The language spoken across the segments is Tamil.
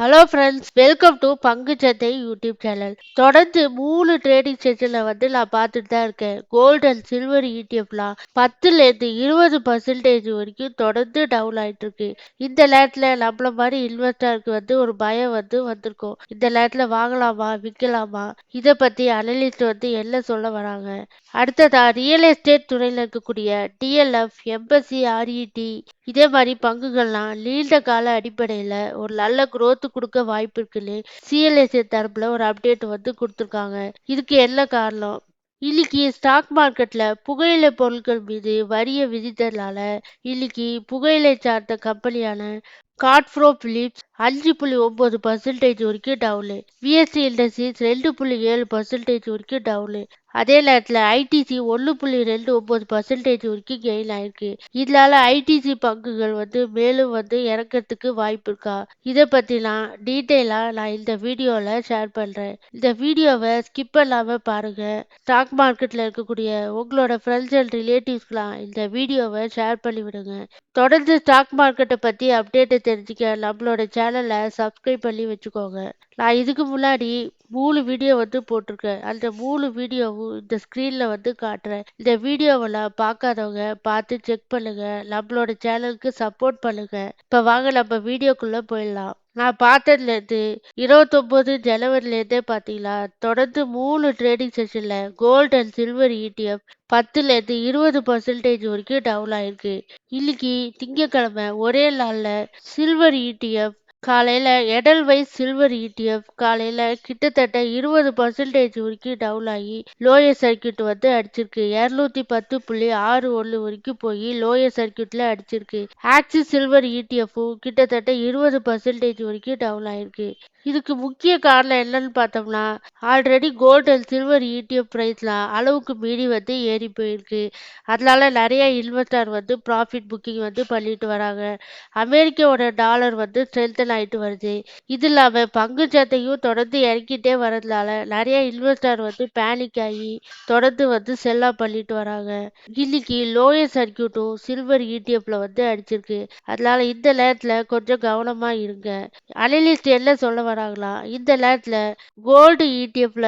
ஹலோ ஃப்ரெண்ட்ஸ் வெல்கம் டு பங்குச்சந்தை யூடியூப் சேனல் தொடர்ந்து மூணு ட்ரேடிங் செஷனில் வந்து நான் பார்த்துட்டு தான் இருக்கேன். கோல்டு அண்ட் சில்வர் இடிஎஃப்லாம் பத்துலேருந்து இருபது பர்சன்டேஜ் வரைக்கும் தொடர்ந்து டவுன் ஆகிட்டு இருக்கு இந்த நேரத்தில் நம்மள மாதிரி இன்வெஸ்டருக்கு வந்து ஒரு பயம் வந்து வந்திருக்கும். இந்த நேரத்தில் வாங்கலாமா விற்கலாமா இதை பற்றி அனலிஸ்ட் வந்து என்ன சொல்ல வராங்க? அடுத்ததா ரியல் எஸ்டேட் துறையில் இருக்கக்கூடிய டிஎல்எஃப் எம்பசி ஆர்இடி இதே மாதிரி பங்குகள்லாம் நீண்ட கால அடிப்படையில் ஒரு நல்ல குரோத் கொடுக்க வாய்ப்பு இருக்குன்னு சிஎல்எஸ்ஏ தரப்புல ஒரு அப்டேட் வந்து கொடுத்துருக்காங்க. இதுக்கு என்ன காரணம்? இன்னைக்கு ஸ்டாக் மார்க்கெட்ல புகையிலை பொருட்கள் மீது வரியை விதித்ததுனால இன்னைக்கு புகையிலை சார்ந்த கம்பெனியான காட்ஃப்ரோ பிலிப்ஸ் அஞ்சு புள்ளி ஒன்பது பர்சன்டேஜ் வரைக்கும் டவுனு விஎஸ்சி இண்டஸ்ட்ரீஸ் ரெண்டு புள்ளி ஏழு பர்சன்டேஜ் வரைக்கும் டவுனு அதே நேரத்தில் ஐடிசி ஒன்று புள்ளி ரெண்டு ஒம்பது பர்சன்டேஜ் வரைக்கும் கெயின் ஆயிருக்கு. இதனால ஐடிசி பங்குகள் வந்து மேலும் வந்து இறக்கிறதுக்கு வாய்ப்பு இருக்கா? இதை பற்றிலாம் டீட்டெயிலாக நான் இந்த வீடியோவில் ஷேர் பண்ணுறேன் இந்த வீடியோவை ஸ்கிப் பண்ணாமல் பாருங்கள் ஸ்டாக் மார்க்கெட்டில் இருக்கக்கூடிய உங்களோட ஃப்ரெண்ட்ஸ் அண்ட் ரிலேட்டிவ்ஸ்க்கெலாம் இந்த வீடியோவை ஷேர் பண்ணி விடுங்க தொடர்ந்து ஸ்டாக் மார்க்கெட்டை பற்றி அப்டேட்டை தெரிஞ்சுக்க நம்மளோட சேனலை சப்ஸ்கிரைப் பண்ணி வச்சுக்கோங்க. நான் இதுக்கு முன்னாடி மூணு வீடியோ வந்து போட்டிருக்கேன். அந்த மூணு வீடியோவும் இந்த ஸ்க்ரீனில் வந்து காட்டுறேன். இந்த வீடியோவெல்லாம் பார்க்காதவங்க பார்த்து செக் பண்ணுங்கள் நம்மளோட சேனலுக்கு சப்போர்ட் பண்ணுங்கள் இப்போ வாங்க நம்ம வீடியோக்குள்ளே போயிடலாம். நான் பார்த்ததுலேருந்து இருபத்தொம்போது ஜனவரிலேருந்தே பார்த்தீங்களா? தொடர்ந்து மூணு ட்ரேடிங் செஷனில் கோல்டு அண்ட் சில்வர் இடிஎஃப் பத்துலேருந்து இருபது பர்சன்டேஜ் வரைக்கும் டவுன் ஆயிருக்கு. இன்னைக்கு திங்கக்கிழமை ஒரே நாளில் சில்வர் இடிஎஃப் காலையில் எடல் வைஸ் சில்வர் இடிஎஃப் காலையில் கிட்டத்தட்ட இருபது பர்சன்டேஜ் வரைக்கும் டவுன் ஆகி லோயர் சர்க்கியூட் வந்து அடிச்சிருக்கு. இரநூத்தி பத்து புள்ளி ஆறு ஒன்று வரைக்கும் போய் லோயர் சர்க்கியூட்டில் அடிச்சிருக்கு. ஆக்சிஸ் சில்வர் இடிஎஃப்பும் கிட்டத்தட்ட இருபது பர்சன்டேஜ் வரைக்கும் டவுன் ஆயிருக்கு. இதுக்கு முக்கிய காரணம் என்னன்னு பார்த்தோம்னா already gold and silver ETF ப்ரைஸ்லாம் அளவுக்கு மீறி வந்து ஏறி போயிருக்கு. அதனால நிறைய இன்வெஸ்டர் வந்து ப்ராஃபிட் புக்கிங் வந்து பண்ணிட்டு வராங்க. அமெரிக்காவோட டாலர் வந்து ஸ்ட்ரென்தன் ஆயிட்டு வருது. இது இல்லாமல் பங்கு சந்தையும் தொடர்ந்து இறக்கிட்டே வரதுனால நிறைய இன்வெஸ்டர் வந்து பேனிக் ஆகி தொடர்ந்து வந்து செல்லா பண்ணிட்டு வராங்க. இன்னைக்கு லோயர் சர்க்கியூட்டும் சில்வர் இடிஎஃப்ல வந்து அடிச்சிருக்கு. அதனால இந்த நேரத்தில் கொஞ்சம் கவனமா இருங்க. அனலிஸ்ட் என்ன சொல்ல வராங்களா இந்த நேரத்தில் கோல்டு இடிஎஃப்ல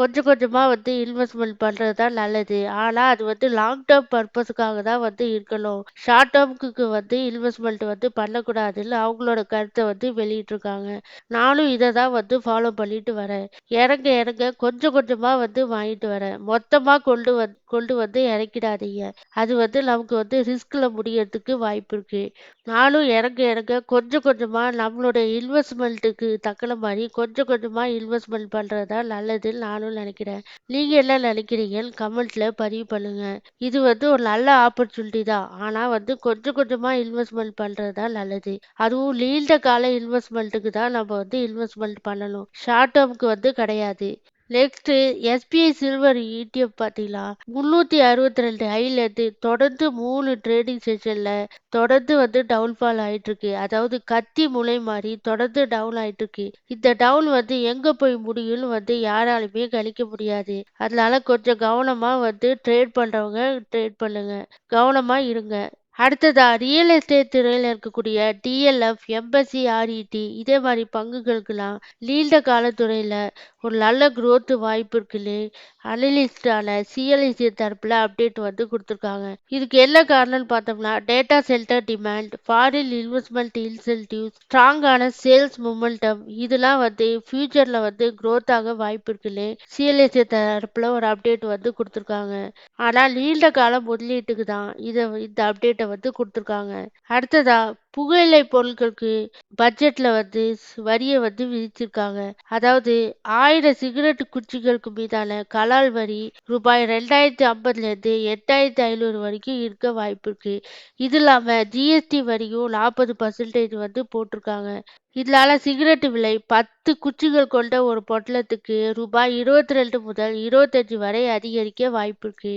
கொஞ்சம் கொஞ்சமாக வந்து இன்வெஸ்ட்மெண்ட் பண்ணுறது தான் நல்லது. ஆனால் அது வந்து லாங் டேர்ம் பர்பஸுக்காக தான் வந்து இருக்கணும். ஷார்ட் டேர்முக்கு வந்து இன்வெஸ்ட்மெண்ட் வந்து பண்ணக்கூடாதுன்னு அவங்களோட கருத்தை வந்து வெளியிட்ருக்காங்க நானும் இதை தான் வந்து ஃபாலோ பண்ணிட்டு வரேன். இறங்க இறங்க கொஞ்சம் கொஞ்சமாக வந்து வாங்கிட்டு வரேன். மொத்தமாக கொண்டு வந் கொண்டு வந்து இறக்கிடாதீங்க. அது வந்து நமக்கு வந்து ரிஸ்கில் முடியறதுக்கு வாய்ப்பு இருக்குது நானும் இறங்க இறங்க கொஞ்சம் கொஞ்சமாக நம்மளோட இன்வெஸ்ட்மெண்ட்டுக்கு தக்கன மாதிரி கொஞ்சம் கொஞ்சமாக இன்வெஸ்ட்மெண்ட் பண்ணுறது தான் நல்லதுன்னு நானும் நினைக்கிறேன். நீங்கள் என்ன நினைக்கிறீங்கன்னு கமெண்ட்ல பதிவு பண்ணுங்க. இது வந்து ஒரு நல்ல ஆப்பர்ச்சுனிட்டி தான். ஆனால் வந்து கொஞ்சம் கொஞ்சமாக இன்வெஸ்ட்மெண்ட் பண்ணுறது தான் நல்லது. அதுவும் நீண்ட கால இன்வெஸ்ட்மெண்ட்டுக்கு தான் நம்ம வந்து இன்வெஸ்ட்மெண்ட் பண்ணணும். ஷார்ட் டேர்முக்கு வந்து கிடையாது. நெக்ஸ்ட் எஸ்பிஐ சில்வர் இடிஎஃப் பார்த்தீங்களா? முந்நூற்றி அறுபத்தி ரெண்டு ஹைலேருந்து தொடர்ந்து மூணு ட்ரேடிங் செஷனில் தொடர்ந்து வந்து டவுன்ஃபால் ஆகிட்டு இருக்கு அதாவது கத்தி முளை மாதிரி தொடர்ந்து டவுன் ஆகிட்டுருக்கு இந்த டவுன் வந்து எங்கே போய் முடியும்னு வந்து யாராலுமே கணிக்க முடியாது. அதனால கொஞ்சம் கவனமாக வந்து ட்ரேட் பண்ணுறவங்க ட்ரேட் பண்ணுங்க. கவனமாக இருங்க. அடுத்ததாக ரியல் எஸ்டேட் துறையில் இருக்கக்கூடிய டிஎல்எஃப் எம்பசி ஆர்இடி இதே மாதிரி பங்குகளுக்கெல்லாம் நீண்ட காலத்துறையில் ஒரு நல்ல growth வாய்ப்பு இருக்குன்னு அனலிஸ்டான சிஎல்இசி தரப்பில் அப்டேட் வந்து கொடுத்துருக்காங்க. இதுக்கு என்ன காரணம்னு பார்த்தோம்னா data centre demand foreign investment incentive ஸ்ட்ராங்கான சேல்ஸ் மொமெண்டம் இதெல்லாம் வந்து ஃபியூச்சரில் வந்து growth ஆக வாய்ப்பு இருக்குன்னு சிஎல்இசி தரப்பில் ஒரு அப்டேட் வந்து கொடுத்துருக்காங்க. ஆனால் நீண்ட கால முதலீட்டுக்கு தான் இதை இந்த அப்டேட்டை வந்து கொடுத்துருக்காங்க. அடுத்ததா புகையிலை பொருட்களுக்கு பட்ஜெட்ல வந்து வரியை வந்து விதிச்சிருக்காங்க அதாவது ஆயிரம் சிகரெட் குச்சிகளுக்கு மீதான கலால் வரி ரூபாய் ரெண்டாயிரத்தி ஐம்பதுல இருந்து எட்டாயிரத்தி ஐநூறு வரைக்கும் இருக்க வாய்ப்பு இருக்கு. இது இல்லாம ஜிஎஸ்டி வரியும் நாற்பது பர்சன்டேஜ் வந்து போட்டிருக்காங்க. இதனால சிகரெட் விலை பத்து குச்சிகள் கொண்ட ஒரு பொட்டலத்துக்கு ரூபாய் இருபத்தி ரெண்டு முதல் இருபத்தஞ்சு வரை அதிகரிக்க வாய்ப்பு இருக்கு.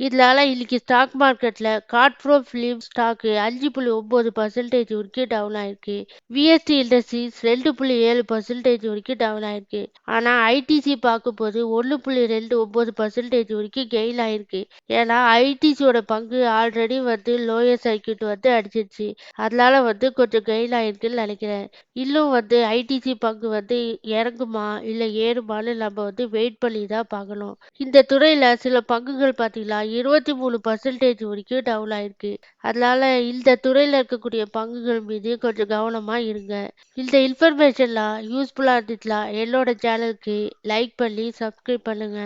இதனால இன்னைக்கு ஸ்டாக் மார்க்கெட்ல காட்ப்ரோ பிலிம் ஸ்டாக் அஞ்சு புள்ளி ஒன்பது பர்சன்டேஜ் வரைக்கும் டவுன் ஆயிருக்கு. விஎஸ்டி இண்டஸ்ட்ரீஸ் ரெண்டு புள்ளி ஏழு பர்சன்டேஜ் வரைக்கும் டவுன் ஆயிருக்கு. ஆனா ஐடிசி பார்க்கும்போது ஒன்று புள்ளி ரெண்டு ஒன்பது பர்சன்டேஜ் வரைக்கும் கெயின் ஆயிருக்கு. ஏன்னா ஐடிசியோட பங்கு ஆல்ரெடி வந்து லோயர் சர்க்கியூட் வந்து அடிச்சிருச்சு. அதனால வந்து கொஞ்சம் கெயின் ஆயிருக்குன்னு நினைக்கிறேன். இன்னும் வந்து ஐடிசி பங்கு வந்து இறங்குமா? இல்ல ஏறுமான்னு நம்ம வந்து வெயிட் பண்ணி தான் பார்க்கணும். இந்த துறையில சில பங்குகள் பார்த்தீங்கன்னா இருபத்தி மூணு பர்சன்டேஜ் வரைக்கும் டவுன் ஆயிருக்கு. அதனால இந்த துறையில் இருக்கக்கூடிய பங்குகள் மீது கொஞ்சம் கவனமா இருங்க. இந்த இன்ஃபர்மேஷன்லாம் யூஸ்ஃபுல்லாக இருந்துச்சுன்னா என்னோட சேனலுக்கு லைக் பண்ணி சப்ஸ்கிரைப் பண்ணுங்க.